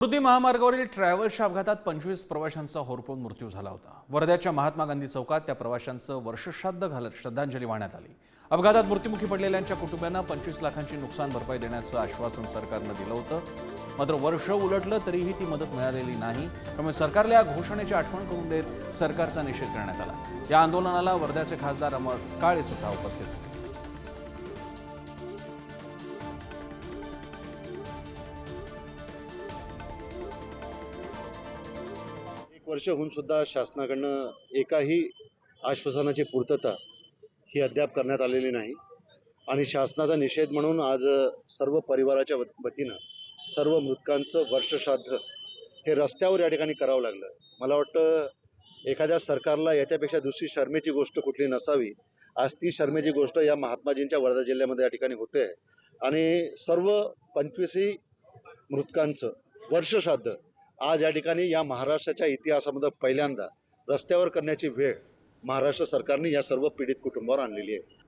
समृद्धी महामार्गावरील ट्रॅव्हल्सच्या अपघातात पंचवीस प्रवाशांचा होरपळून मृत्यू झाला होता. वर्ध्याच्या महात्मा गांधी चौकात त्या प्रवाशांचं वर्षश्राद्ध घालत श्रद्धांजली वाहण्यात आली. अपघातात मृत्युमुखी पडलेल्यांच्या कुटुंबियांना पंचवीस लाखांची नुकसान भरपाई देण्याचं आश्वासन सरकारनं दिलं होतं. मात्र वर्ष उलटलं तरीही ती मदत मिळालेली नाही. त्यामुळे सरकारला या घोषणेची आठवण करून देत सरकारचा निषेध करण्यात आला. या आंदोलनाला वर्ध्याचे खासदार अमर काळे सुद्धा उपस्थित होते. वर्ष होऊन सुद्धा शासनाकडनं एकाही आश्वासनाची पूर्तता ही अद्याप करण्यात आलेली नाही. आणि शासनाचा निषेध म्हणून आज सर्व परिवाराच्या वतीनं सर्व मृतकांचं वर्षश्राद्ध हे रस्त्यावर या ठिकाणी करावं लागलं. मला वाटतं एखाद्या सरकारला याच्यापेक्षा दुसरी शर्मेची गोष्ट कुठली नसावी. आज ती शर्मेची गोष्ट या महात्माजींच्या वर्धा जिल्ह्यामध्ये या ठिकाणी होते. आणि सर्व पंचवीसही मृतकांचं वर्षश्राद्ध आज या ठिकाणी या महाराष्ट्राच्या इतिहासामध्ये पहिल्यांदा रस्त्यावर करण्याची वेळ महाराष्ट्र सरकारने या सर्व पीडित कुटुंबावर आणलेली आहे.